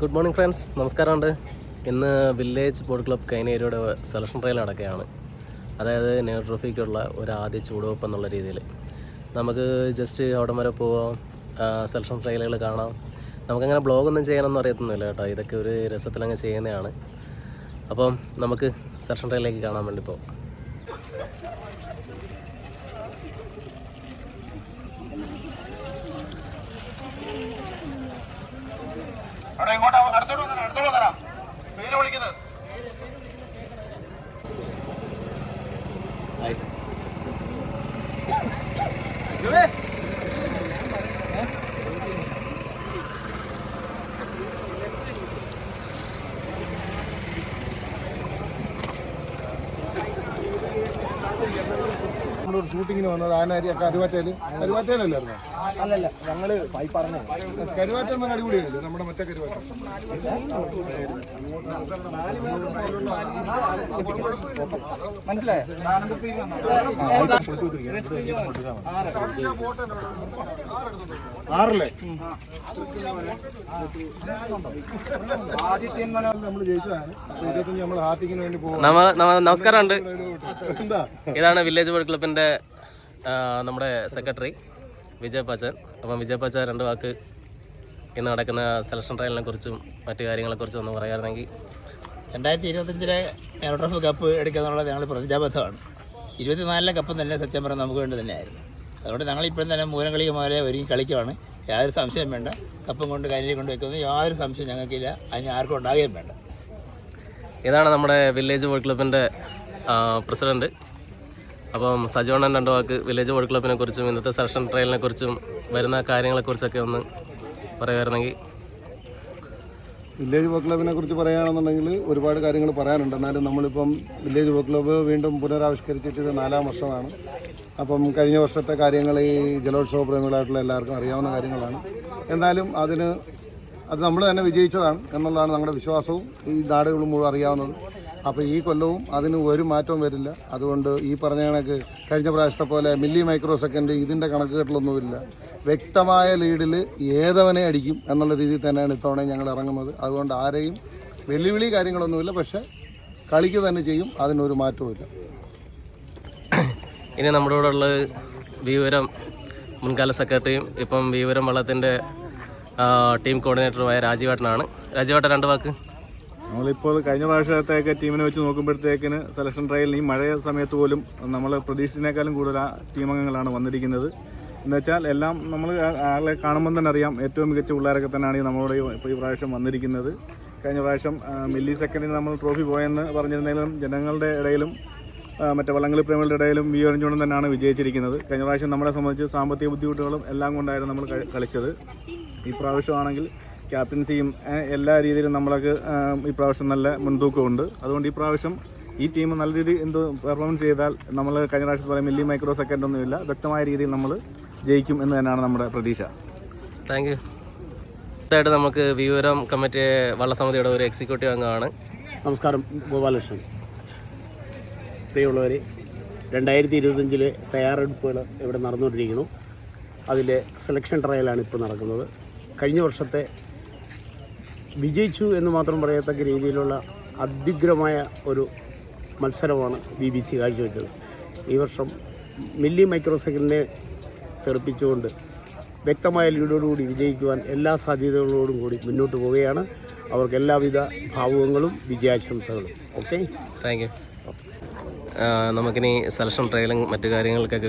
Good morning friends നമസ്കാരമുണ്ട്. ഇന്ന് village boat club കൈനേരിയുടെ സെലക്ഷൻ ട്രയൽ നടക്കുകയാണ്. അതായത് നെഹ്റു ട്രോഫിക്കുള്ള ഒരു ആദ്യ ചൂടുവെപ്പ് എന്നുള്ള രീതിയിൽ. നമുക്ക് ജസ്റ്റ് അവിടെ വരെ പോവാം. സെലക്ഷൻ ട്രയലുകൾ കാണാം. നമുക്കങ്ങനെ ബ്ലോഗൊന്നും ചെയ്യാനൊന്നും അറിയത്തൊന്നുമില്ല കേട്ടോ. ഇതൊക്കെ ഒരു രസത്തിലങ്ങ് ചെയ്യുന്നതാണ്. അപ്പം നമുക്ക് സെലക്ഷൻ ട്രയലിലേക്ക് കാണാൻ വേണ്ടി പോകാം അവിടെ ഇങ്ങോട്ട് അടുത്തോട്ട് വന്നാ അടുത്തോട്ട് വന്നാ പേര് വിളിക്കുന്നത് നമ്മളൊരു ഷൂട്ടിങ്ങിന് വന്നത് ആനാരി കരുവാറ്റയിൽ കരുവാറ്റയിലല്ലായിരുന്നു അല്ലല്ല ഞങ്ങൾ പറഞ്ഞു കരുവാറ്റ എന്ന അടിപൊളിയല്ലേ നമ്മുടെ മറ്റേ കരുവാറ്റ. മനസ്സിലായോ? ആറല്ലേ? നമ്മൾ ജയിച്ചതാണ്. നമ്മൾ വേണ്ടി പോകും നമസ്കാരമുണ്ട്. ഇതാണ് വില്ലേജ് ബോർഡ് ക്ലബിന്റെ നമ്മുടെ സെക്രട്ടറി. വിജയ് പാച്ചാൻ അപ്പം വിജയ് പാച്ച രണ്ട് വാക്ക് ഇന്ന് നടക്കുന്ന സെലക്ഷൻ ട്രയലിനെ കുറിച്ചും മറ്റു കാര്യങ്ങളെക്കുറിച്ചും ഒന്ന് പറയുകയാണെങ്കിൽ രണ്ടായിരത്തി ഇരുപത്തഞ്ചിലെ എയറോട്രോഫ് കപ്പ് എടുക്കുക എന്നുള്ളത് ഞങ്ങൾ പ്രതിജ്ഞാബദ്ധമാണ്. ഇരുപത്തിനാലിലെ കപ്പ് തന്നെ സത്യം പറഞ്ഞാൽ നമുക്ക് വേണ്ടി തന്നെയായിരുന്നു. അതുകൊണ്ട് ഞങ്ങളിപ്പോഴും തന്നെ മൂലം പോലെ ഒരുങ്ങി കളിക്കുവാണ്. യാതൊരു സംശയം വേണ്ട. കപ്പും കൊണ്ട് കയ്യിൽ കൊണ്ട് വെക്കുന്നത് യാതൊരു സംശയം ഞങ്ങൾക്കില്ല. അതിന് ആർക്കും ഉണ്ടാകുകയും വേണ്ട. ഇതാണ് നമ്മുടെ വില്ലേജ് ബോൾ ക്ലബിന്റെ പ്രസിഡന്റ് അപ്പം സജീവണ്ണൻ രണ്ട് വാക്ക് വില്ലേജ് ബോട്ട് ക്ലബിനെ കുറിച്ചും ഇന്നത്തെ സെലക്ഷൻ ട്രയലിനെ കുറിച്ചും വരുന്ന കാര്യങ്ങളെക്കുറിച്ചൊക്കെ ഒന്ന് പറയുമായിരുന്നെങ്കിൽ വില്ലേജ് വർക്ക് ക്ലബിനെ കുറിച്ച് പറയുകയാണെന്നുണ്ടെങ്കിൽ ഒരുപാട് കാര്യങ്ങൾ പറയാനുണ്ട്. എന്നാലും നമ്മളിപ്പം വില്ലേജ് വർക്ക് ക്ലബ്ബ് വീണ്ടും പുനരാവിഷ്കരിച്ചിട്ട് ഇത് നാലാം വർഷമാണ്. അപ്പം കഴിഞ്ഞ വർഷത്തെ കാര്യങ്ങൾ ഈ ജലോത്സവ പ്രേമികളായിട്ടുള്ള എല്ലാവർക്കും അറിയാവുന്ന കാര്യങ്ങളാണ്. എന്നാലും അതിന് അത് നമ്മൾ തന്നെ വിജയിച്ചതാണ് എന്നുള്ളതാണ് നമ്മുടെ വിശ്വാസവും ഈ നാടുകൾ മുഴുവൻ അറിയാവുന്നത്. അപ്പോൾ ഈ കൊല്ലവും അതിന് ഒരു മാറ്റവും വരില്ല. അതുകൊണ്ട് ഈ പറഞ്ഞ കണക്ക് കഴിഞ്ഞ പ്രാവശ്യത്തെ പോലെ മില്ലി മൈക്രോ സെക്കൻഡ് ഇതിന്റെ കണക്കുകെട്ടിലൊന്നുമില്ല വ്യക്തമായ ലീഡിൽ ഏതവനെ അടിക്കും എന്നുള്ള രീതിയിൽ തന്നെയാണ് ഇത്തവണ ഞങ്ങൾ ഇറങ്ങുന്നത്. അതുകൊണ്ട് ആരെയും വെല്ലുവിളി കാര്യങ്ങളൊന്നുമില്ല. പക്ഷേ കളിക്ക് തന്നെ ചെയ്യും അതിനൊരു മാറ്റവുമില്ല ഇനി നമ്മുടെ കൂടെ ഉള്ളത് വിവരം മുൻകാല സെക്രട്ടറിയും ഇപ്പം വിവരം വള്ളത്തിന്റെ ടീം കോർഡിനേറ്ററുമായ രാജീവേട്ടനാണ്. രാജീവേട്ടൻ രണ്ട് വാക്ക്. നമ്മളിപ്പോൾ കഴിഞ്ഞ പ്രാവശ്യത്തേക്ക് ടീമിനെ വെച്ച് നോക്കുമ്പോഴത്തേക്കിന് സെലക്ഷൻ ട്രയലിൽ ഈ മഴ സമയത്ത് പോലും നമ്മൾ പ്രതീക്ഷിച്ചതിനേക്കാളും കൂടുതൽ ആ ടീം അംഗങ്ങളാണ് വന്നിരിക്കുന്നത്. എന്നുവെച്ചാൽ എല്ലാം നമ്മൾ ആളെ കാണുമ്പോൾ തന്നെ അറിയാം ഏറ്റവും മികച്ച പിള്ളേരൊക്കെ തന്നെയാണ് നമ്മളോട് ഇപ്പോൾ ഈ പ്രാവശ്യം വന്നിരിക്കുന്നത്. കഴിഞ്ഞ പ്രാവശ്യം മില്ലി സെക്കൻഡിന് നമ്മൾ ട്രോഫി പോയെന്ന് പറഞ്ഞിരുന്നെങ്കിലും ജനങ്ങളുടെ ഇടയിലും മറ്റേ വള്ളംകളി പ്രേമികളുടെ ഇടയിലും വി ഒരഞ്ചോണം തന്നെയാണ് വിജയിച്ചിരിക്കുന്നത്. കഴിഞ്ഞ പ്രാവശ്യം നമ്മളെ സംബന്ധിച്ച് സാമ്പത്തിക ബുദ്ധിമുട്ടുകളും എല്ലാം കൊണ്ടായിരുന്നു നമ്മൾ കളിച്ചത്. ഈ പ്രാവശ്യമാണെങ്കിൽ ക്യാപ്റ്റൻസിയും എല്ലാ രീതിയിലും നമ്മളൊക്കെ ഇപ്രാവശ്യം ഈ പ്രാവശ്യം നല്ല മുൻതൂക്കമുണ്ട്. അതുകൊണ്ട് ഈ പ്രാവശ്യം ഈ ടീം നല്ല രീതിയിൽ എന്ത് പെർഫോമൻസ് ചെയ്താൽ നമ്മൾ കഴിഞ്ഞ പ്രാവശ്യത്തിൽ പോലെ മില്ലി മൈക്രോ സെക്കൻഡ് ഒന്നുമില്ല. വ്യക്തമായ രീതിയിൽ നമ്മൾ ജയിക്കും എന്ന് തന്നെയാണ് നമ്മുടെ പ്രതീക്ഷ. താങ്ക് യു അടുത്തായിട്ട് നമുക്ക് വിവരം കമ്മിറ്റി വള്ളസമിതിയുടെ ഒരു എക്സിക്യൂട്ടീവ് അംഗമാണ്. നമസ്കാരം ഗോപാലകൃഷ്ണൻ. പ്രിയമുള്ളവരെ രണ്ടായിരത്തി ഇരുപത്തഞ്ചിലെ തയ്യാറെടുപ്പുകൾ ഇവിടെ നടന്നുകൊണ്ടിരിക്കുന്നു. അതിലെ സെലക്ഷൻ ട്രയലാണ് ഇപ്പോൾ നടക്കുന്നത്. കഴിഞ്ഞ വർഷത്തെ വിജയിച്ചു എന്ന് മാത്രം പറയത്തക്ക രീതിയിലുള്ള അത്യുഗ്രമായ ഒരു മത്സരമാണ് ബി ബി സി കാഴ്ചവെച്ചത്. ഈ വർഷം മില്ലി മൈക്രോ സെക്കൻഡിനെ തെറിപ്പിച്ചുകൊണ്ട് വ്യക്തമായ ലീഡോടുകൂടി വിജയിക്കുവാൻ എല്ലാ സാധ്യതകളോടും കൂടി മുന്നോട്ട് പോവുകയാണ്. അവർക്ക് എല്ലാവിധ ഭാവുകങ്ങളും വിജയാശംസകളും. ഓക്കെ? Thank you. നമുക്കിനി സെലക്ഷൻ ട്രയലും മറ്റു കാര്യങ്ങൾക്കൊക്കെ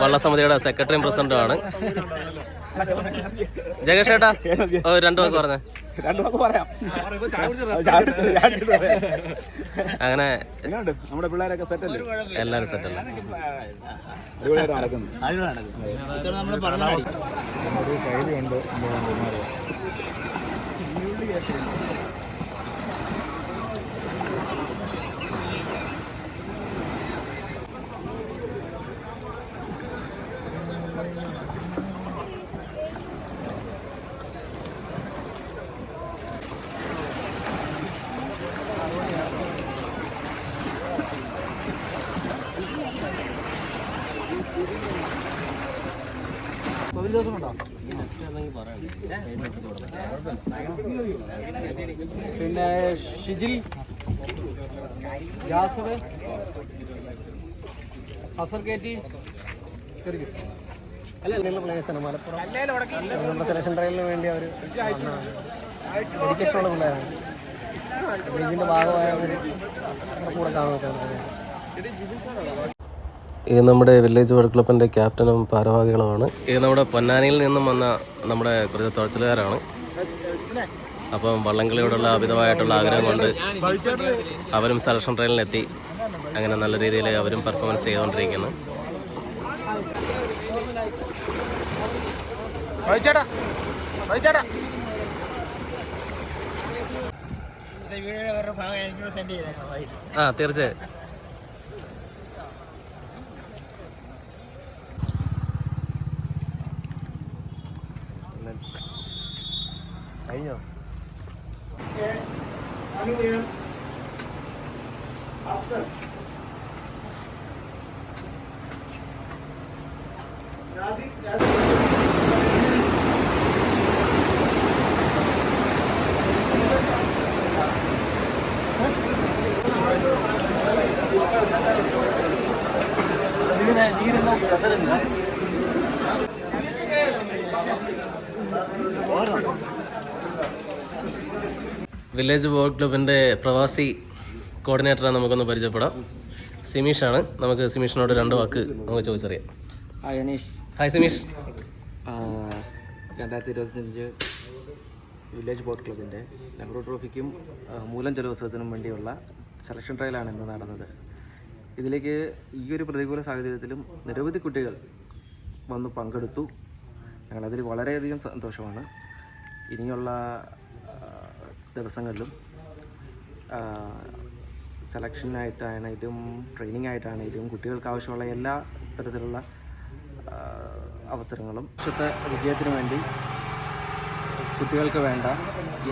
വള്ളസമിതിയുടെ സെക്രട്ടറിയും പ്രസിഡന്റും ആണ്. ജഗേഷ് ഏട്ടാ ഓ രണ്ടു വാക്ക് പറഞ്ഞേ. രണ്ടു വാക്ക് പറയാം. അങ്ങനെ എല്ലാരും നമ്മുടെ പിള്ളേരൊക്കെ സെറ്റല്ലേ എല്ലാവരും സെറ്റല്ല അടിപൊളിയായിട്ട് പറഞ്ഞാൽ ദിവസം ഉണ്ടോ പിന്നെ ഷിജിൽ ജാസർ ഹസർ കയറ്റി. പ്ലേയേഴ്സാണ് മലപ്പുറം നമ്മുടെ സെലക്ഷൻ ട്രയലിന് വേണ്ടി അവർ എഡ്യൂക്കേഷനുള്ള പിള്ളേരാണ്. ഭാഗമായ അവർ കൂടെ കാണുമൊക്കെ ഇത് നമ്മുടെ വില്ലേജ് വേൾഡ് ക്ലബിന്റെ ക്യാപ്റ്റനും ഭാരവാഹികളുമാണ്. ഇത് നമ്മുടെ പൊന്നാനിയിൽ നിന്നും വന്ന നമ്മുടെ കുറച്ച് തുഴച്ചിലുകാരാണ് അപ്പം വള്ളംകളിയോടുള്ള അമിതമായിട്ടുള്ള ആഗ്രഹം കൊണ്ട് അവരും സെലക്ഷൻ ട്രെയിനിലെത്തി അങ്ങനെ നല്ല രീതിയിൽ അവരും പെർഫോമൻസ് ചെയ്തുകൊണ്ടിരിക്കുന്നു. ആ തീർച്ചയായും. വേറെ ഭാഗം എനിക്കൂടെ സെൻഡ് ചെയ്തേക്കാം വൈകിട്ട് ആ തീർച്ചയായും കഴിഞ്ഞോ വില്ലേജ് ബോട്ട് ക്ലബിന്റെ പ്രവാസി കോർഡിനേറ്ററാണ് നമുക്കൊന്ന് പരിചയപ്പെടാം. സിമീഷാണ്. നമുക്ക് സിമീഷിനോട് രണ്ട് വാക്ക് നമുക്ക് ചോദിച്ചറിയാം. ഹായ് സിമീഷ്. രണ്ടായിരത്തി ഇരുപത്തഞ്ച് വില്ലേജ് ബോട്ട് ക്ലബിന്റെ നെഹ്റു ട്രോഫിക്കും മൂലം ജലോത്സവത്തിനും വേണ്ടിയുള്ള സെലക്ഷൻ ട്രയലാണ് ഇന്ന് നടന്നത്. ഇതിലേക്ക് ഈ ഒരു പ്രതികൂല സാഹചര്യത്തിലും നിരവധി കുട്ടികൾ വന്ന് പങ്കെടുത്തു. ഞങ്ങളതിൽ വളരെയധികം സന്തോഷമാണ്. ഇനിയുള്ള ദിവസങ്ങളിലും സെലക്ഷനായിട്ടാണേലും ട്രെയിനിങ് ആയിട്ടാണേലും കുട്ടികൾക്ക് ആവശ്യമുള്ള എല്ലാ തരത്തിലുള്ള അവസരങ്ങളും വർഷത്തെ വിജയത്തിന് വേണ്ടി കുട്ടികൾക്ക് വേണ്ട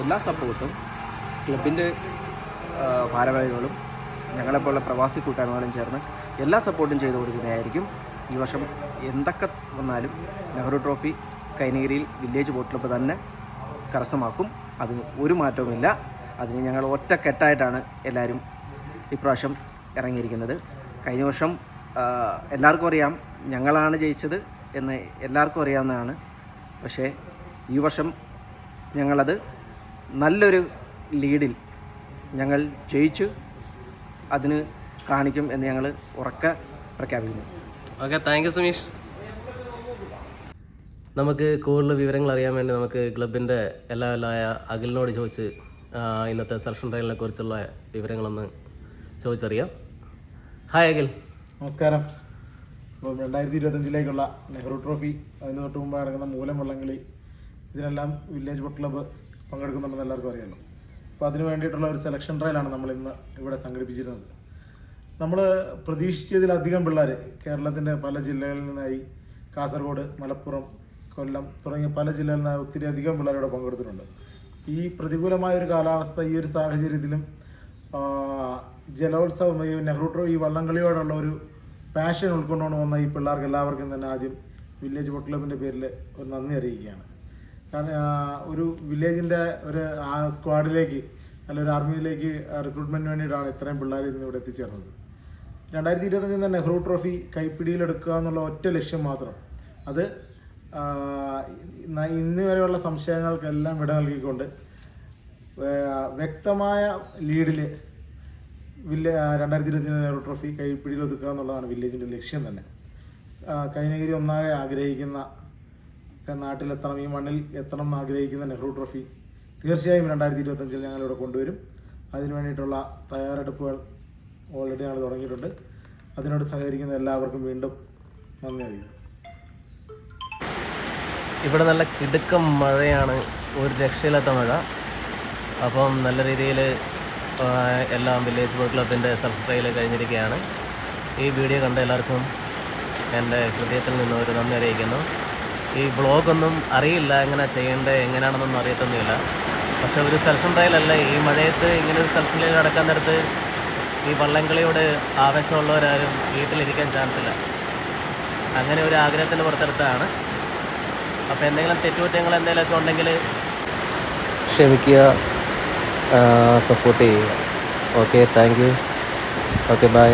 എല്ലാ സപ്പോർട്ടും ക്ലബിന്റെ ഭാരവാഹികളും ഞങ്ങളെപ്പോലുള്ള പ്രവാസി കൂട്ടായ്മകളും ചേർന്ന് എല്ലാ സപ്പോർട്ടും ചെയ്തു കൊടുക്കുന്നതായിരിക്കും ഈ വർഷം എന്തൊക്കെ വന്നാലും നെഹ്റു ട്രോഫി കൈനഗിരിയിൽ വില്ലേജ് ബോട്ട് ക്ലബ്ബ് തന്നെ കരസ്ഥമാക്കും. അതിന് ഒരു മാറ്റവുമില്ല. അതിന് ഞങ്ങൾ ഒറ്റക്കെട്ടായിട്ടാണ് എല്ലാവരും ഇപ്രാവശ്യം ഇറങ്ങിയിരിക്കുന്നത്. കഴിഞ്ഞ വർഷം എല്ലാവർക്കും അറിയാം ഞങ്ങളാണ് ജയിച്ചത് എന്ന് എല്ലാവർക്കും അറിയാവുന്നതാണ്. പക്ഷേ ഈ വർഷം ഞങ്ങളത് നല്ലൊരു ലീഡിൽ ഞങ്ങൾ ജയിച്ചു. അതിന് കാണിക്കും എന്ന് ഞങ്ങൾ ഉറക്ക പ്രഖ്യാപിക്കുന്നു. Okay thank you Sumeesh. നമുക്ക് കൂടുതൽ വിവരങ്ങൾ അറിയാൻ വേണ്ടി നമുക്ക് ക്ലബിന്റെ എല്ലാ എല്ലായ അഖിലിനോട് ചോദിച്ച് ഇന്നത്തെ സെലക്ഷൻ ട്രയലിനെ കുറിച്ചുള്ള വിവരങ്ങളൊന്ന് ചോദിച്ചറിയാം. ഹായ് അഖിൽ. നമസ്കാരം. ഇപ്പം രണ്ടായിരത്തി ഇരുപത്തഞ്ചിലേക്കുള്ള നെഹ്റു ട്രോഫി അതിന് തൊട്ട് മുമ്പ് നടക്കുന്ന മൂലം വള്ളംകളി ഇതിനെല്ലാം വില്ലേജ് ബോട്ട് ക്ലബ്ബ് പങ്കെടുക്കുന്നുണ്ടെന്ന് എല്ലാവർക്കും അറിയാമല്ലോ അപ്പോൾ അതിന് വേണ്ടിയിട്ടുള്ള ഒരു സെലക്ഷൻ ട്രയലാണ് നമ്മൾ ഇന്ന് ഇവിടെ സംഘടിപ്പിച്ചിരുന്നത്. നമ്മൾ പ്രതീക്ഷിച്ചതിലധികം പിള്ളേർ കേരളത്തിന്റെ പല ജില്ലകളിൽ നിന്നായി കാസർഗോഡ് മലപ്പുറം കൊല്ലം തുടങ്ങിയ പല ജില്ലകളിൽ നിന്ന് ഒത്തിരി അധികം പിള്ളേർ ഇവിടെ പങ്കെടുത്തിട്ടുണ്ട്. ഈ പ്രതികൂലമായ ഒരു കാലാവസ്ഥ ഈ ഒരു സാഹചര്യത്തിലും ജലോത്സവം ഈ നെഹ്റു ഈ വള്ളംകളിയോടുള്ള ഒരു പാഷൻ ഉൾക്കൊണ്ടുകൊണ്ട് വന്ന ഈ പിള്ളേർക്ക് എല്ലാവർക്കും തന്നെ ആദ്യം വില്ലേജ് ബോട്ട് ക്ലബിന്റെ പേരിൽ ഒരു നന്ദി അറിയിക്കുകയാണ്. കാരണം ഒരു വില്ലേജിന്റെ ഒരു സ്ക്വാഡിലേക്ക് അല്ലെങ്കിൽ ആർമിയിലേക്ക് റിക്രൂട്ട്മെന്റിന് വേണ്ടിയിട്ടാണ് ഇത്രയും പിള്ളേർ ഇന്ന് ഇവിടെ എത്തിച്ചേർന്നത്. രണ്ടായിരത്തി ഇരുപത്തഞ്ചിൽ നെഹ്റു ട്രോഫി കൈപ്പിടിയിലെടുക്കുക എന്നുള്ള ഒറ്റ ലക്ഷ്യം മാത്രം. അത് ഇന്ന് വരെയുള്ള സംശയങ്ങൾക്കെല്ലാം വിട നൽകിക്കൊണ്ട് വ്യക്തമായ ലീഡിൽ വില്ലേ രണ്ടായിരത്തി ഇരുപത്തിന്റെ നെഹ്റു ട്രോഫി കൈപ്പിടിയിൽ ഒതുക്കുക എന്നുള്ളതാണ് വില്ലേജിന്റെ ലക്ഷ്യം തന്നെ. കൈനഗിരി ഒന്നാകെ ആഗ്രഹിക്കുന്ന നാട്ടിലെത്തണം ഈ മണ്ണിൽ എത്തണം എന്ന് ആഗ്രഹിക്കുന്ന നെഹ്റു ട്രോഫി തീർച്ചയായും രണ്ടായിരത്തി ഇരുപത്തഞ്ചിൽ ഞങ്ങളിവിടെ കൊണ്ടുവരും. അതിനു വേണ്ടിയിട്ടുള്ള തയ്യാറെടുപ്പുകൾ ഓൾറെഡി ഞങ്ങൾ തുടങ്ങിയിട്ടുണ്ട്. അതിനോട് സഹകരിക്കുന്ന എല്ലാവർക്കും വീണ്ടും നന്ദി അറിയിക്കുന്നു. ഇവിടെ നല്ല കിടുക്കം മഴയാണ്. ഒരു രക്ഷയില്ലാത്ത മഴ. അപ്പം നല്ല രീതിയിൽ എല്ലാം വില്ലേജ് ബോട്ട് ക്ലബിന്റെ സെൽഫ് ട്രയൽ കഴിഞ്ഞിരിക്കുകയാണ്. ഈ വീഡിയോ കണ്ട എല്ലാവർക്കും എന്റെ ഹൃദയത്തിൽ നിന്ന് ഒരു നന്ദി അറിയിക്കുന്നു. ഈ ബ്ലോഗൊന്നും അറിയില്ല എങ്ങനെ ചെയ്യേണ്ടത് എങ്ങനെയാണെന്നൊന്നും അറിയത്തൊന്നുമില്ല. പക്ഷെ ഒരു സെൽഫ് ട്രയലല്ല ഈ മഴയത്ത് ഇങ്ങനെ ഒരു സെൽഫ് ട്രയൽ നടക്കാൻ നേരത്ത് ഈ വള്ളംകളിയോട് ആവേശമുള്ളവരാരും വീട്ടിലിരിക്കാൻ ചാൻസ് ഇല്ല. അങ്ങനെ ഒരു ആഗ്രഹത്തിന്റെ പുറത്തെടുത്താണ് അപ്പോൾ എന്തെങ്കിലും തെറ്റുകുറ്റങ്ങൾ എന്തെങ്കിലുമൊക്കെ ഉണ്ടെങ്കിൽ ക്ഷമിക്കുക സപ്പോർട്ട് ചെയ്യുക. Okay thank you okay bye